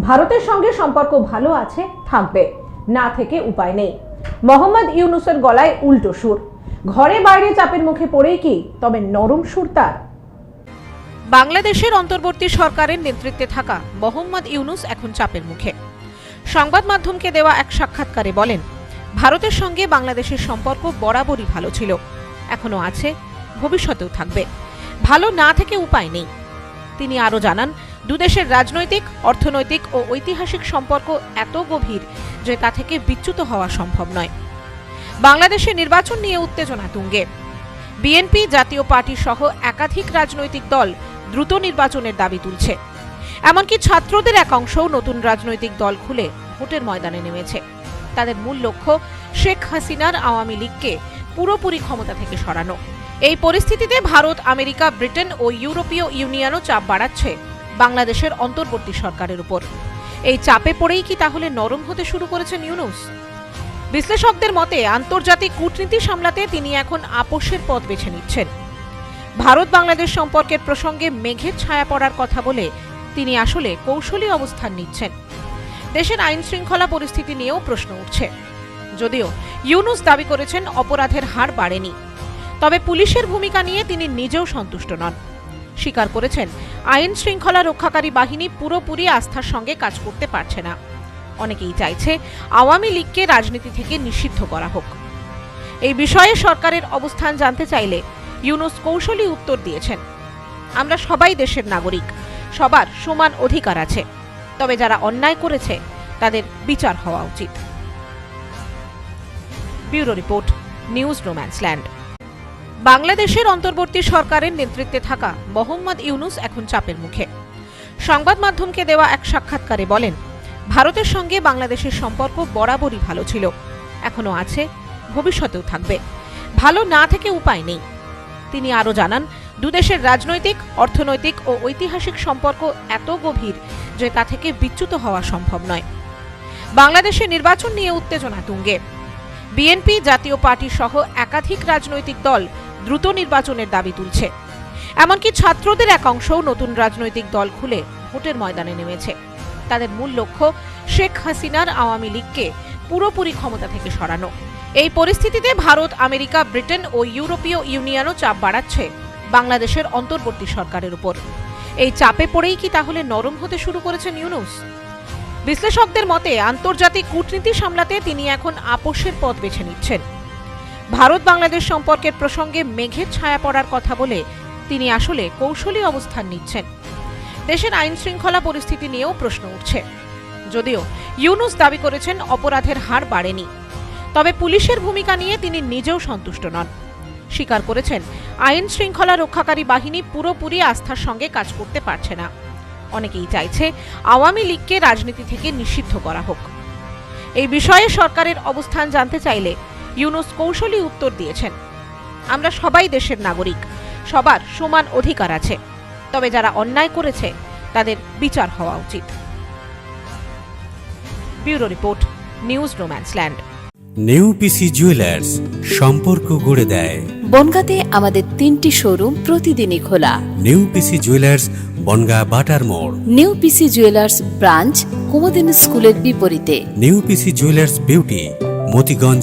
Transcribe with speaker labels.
Speaker 1: ভারতের সঙ্গে সম্পর্ক ভালো আছে, থাকবে। না থেকে উপায় নেই। মোহাম্মদ ইউনুসের গলায় উল্টো সুর। ঘরে বাইরে চাপের মুখে পড়েই কি, তবে নরম সুর তার।
Speaker 2: বাংলাদেশের অন্তর্বর্তী সরকারের নেতৃত্বে থাকা মোহাম্মদ ইউনুস এখন চাপের মুখে। সংবাদ মাধ্যমকে দেওয়া এক সাক্ষাৎকারে বলেন, ভারতের সঙ্গে বাংলাদেশের সম্পর্ক বরাবরই ভালো ছিল। এখনও আছে, ভবিষ্যতেও থাকবে। ভালো না থেকে উপায় নেই। তিনি আরও জানান দুদেশের রাজনৈতিক, অর্থনৈতিক ও ঐতিহাসিক সম্পর্ক এত গভীর যে তা থেকে বিচ্যুত হওয়া সম্ভব নয়। বাংলাদেশে নির্বাচন নিয়ে উত্তেজনা তুঙ্গে। বিএনপি, জাতীয় পার্টি সহ একাধিক রাজনৈতিক দল দ্রুত নির্বাচনের দাবি তুলছে। এমনকি ছাত্রদের এক অংশও নতুন রাজনৈতিক দল খুলে ভোটের ময়দানে নেমেছে। তাদের মূল লক্ষ্য শেখ হাসিনার আওয়ামী লীগকে পুরোপুরি ক্ষমতা থেকে সরানো। এই পরিস্থিতিতে ভারত, আমেরিকা, ব্রিটেন ও ইউরোপীয় ইউনিয়নও চাপ বাড়াচ্ছে। বাংলাদেশের অন্তর্বর্তী সরকারের উপর। এই চাপে পড়েই কি তাহলে নরম হতে শুরু করেছেন ইউনুস বিশ্লেষকদের মতে, আন্তর্জাতিক কূটনীতি সামলাতে তিনি এখন আপোষের পথ বেছে নিচ্ছেন। ভারত বাংলাদেশ সম্পর্কের প্রসঙ্গে মেঘের ছায়া পড়ার কথা বলে তিনি আসলে কৌশলী অবস্থান নিচ্ছেন। দেশের আইন শৃঙ্খলা পরিস্থিতি নিয়েও প্রশ্ন উঠছে। যদিও ইউনুস দাবি করেছেন, অপরাধের হার বাড়েনি। তবে পুলিশের ভূমিকা নিয়ে তিনি নিজেও সন্তুষ্ট নন। স্বীকার করেছেন। আইন শৃঙ্খলা রক্ষাকারী বাহিনী পুরোপুরি আস্থার সঙ্গে কাজ করতে পারছে না। অনেকেই চাইছে আওয়ামী লীগকে রাজনীতি থেকে নিষিদ্ধ করা হোক। এই বিষয়ে সরকারের অবস্থান জানতে চাইলে ইউনুস কৌশলী উত্তর দিয়েছেন। আমরা সবাই দেশের নাগরিক, সবার সমান অধিকার আছে, তবে যারা অন্যায় করেছে, তাদের বিচার হওয়া উচিত। Bureau report, news Romanceland. বাংলাদেশের অন্তর্বর্তী সরকারের নেতৃত্বে থাকা মোহাম্মদ ইউনুস এখন চাপের মুখে। সংবাদ মাধ্যমকে দেওয়া এক সাক্ষাৎকারে বলেন, ভারতের সঙ্গে বাংলাদেশের সম্পর্ক বরাবরই ভালো ছিল, এখনও আছে, ভবিষ্যতেও থাকবে। ভালো না থেকে উপায় নেই। তিনি আরও জানান, দুদেশের রাজনৈতিক, অর্থনৈতিক ও ঐতিহাসিক সম্পর্ক এত গভীর যে তা থেকে বিচ্যুত হওয়া সম্ভব নয়। বাংলাদেশে নির্বাচন নিয়ে উত্তেজনা তুঙ্গে। বিএনপি, জাতীয় পার্টি সহ একাধিক রাজনৈতিক দল দ্রুত নির্বাচনের দাবি তুলছে। এমনকি ছাত্রদের এক অংশও নতুন রাজনৈতিক দল খুলে ভোটের ময়দানে নেমেছে। তাদের মূল লক্ষ্য শেখ হাসিনার আওয়ামী লীগকে পুরোপুরি ক্ষমতা থেকে সরানো। এই পরিস্থিতিতে ভারত, আমেরিকা, ব্রিটেন ও ইউরোপীয় ইউনিয়নও চাপ বাড়াচ্ছে বাংলাদেশের অন্তর্বর্তী সরকারের উপর। এই চাপে পড়েই কি তাহলে নরম হতে শুরু করেছেন ইউনুস বিশ্লেষকদের মতে, আন্তর্জাতিক কূটনীতি সামলাতে তিনি এখন আপোষের পথ বেছে নিচ্ছেন। ভারত বাংলাদেশ সম্পর্কের প্রসঙ্গে মেঘের ছায়া পড়ার কথা বলে তিনি আসলে কৌশলী অবস্থান নিচ্ছেন। দেশের আইন শৃঙ্খলা পরিস্থিতি নিয়েও প্রশ্ন উঠছে। যদিও ইউনুস দাবি করেছেন অপরাধের হার বাড়েনি। তবে পুলিশের ভূমিকা নিয়ে তিনি নিজেও সন্তুষ্ট নন। স্বীকার করেছেন, আইন শৃঙ্খলা রক্ষাকারী বাহিনী পুরোপুরি আস্থার সঙ্গে কাজ করতে পারছে না। অনেকেই চাইছে আওয়ামী লীগকে রাজনীতি থেকে নিষিদ্ধ করা হোক। এই বিষয়ে সরকারের অবস্থান জানতে চাইলে ইউনুস কৌশলী উত্তর দিয়েছেন। আমরা সবাই দেশের নাগরিক সবার সমান অধিকার আছে তবে যারা অন্যায় করেছে তাদের বিচার হওয়া উচিত। ব্যুরো রিপোর্ট নিউজ রোম্যান্সল্যান্ড
Speaker 3: নেউপিসি জুয়েলার্স সম্পর্ক গড়ে দেয়।
Speaker 4: বনগাঁতে আমাদের তিনটি শোরুম প্রতিদিনই খোলা।
Speaker 3: নেউপিসি জুয়েলার্স বনগা বাটার মোড়।
Speaker 4: নিউ পিসি জুয়েলার্স ব্রাঞ্চ কুমদিন স্কুলের বিপরীতে।
Speaker 3: New PC jewellers beauty Motiganj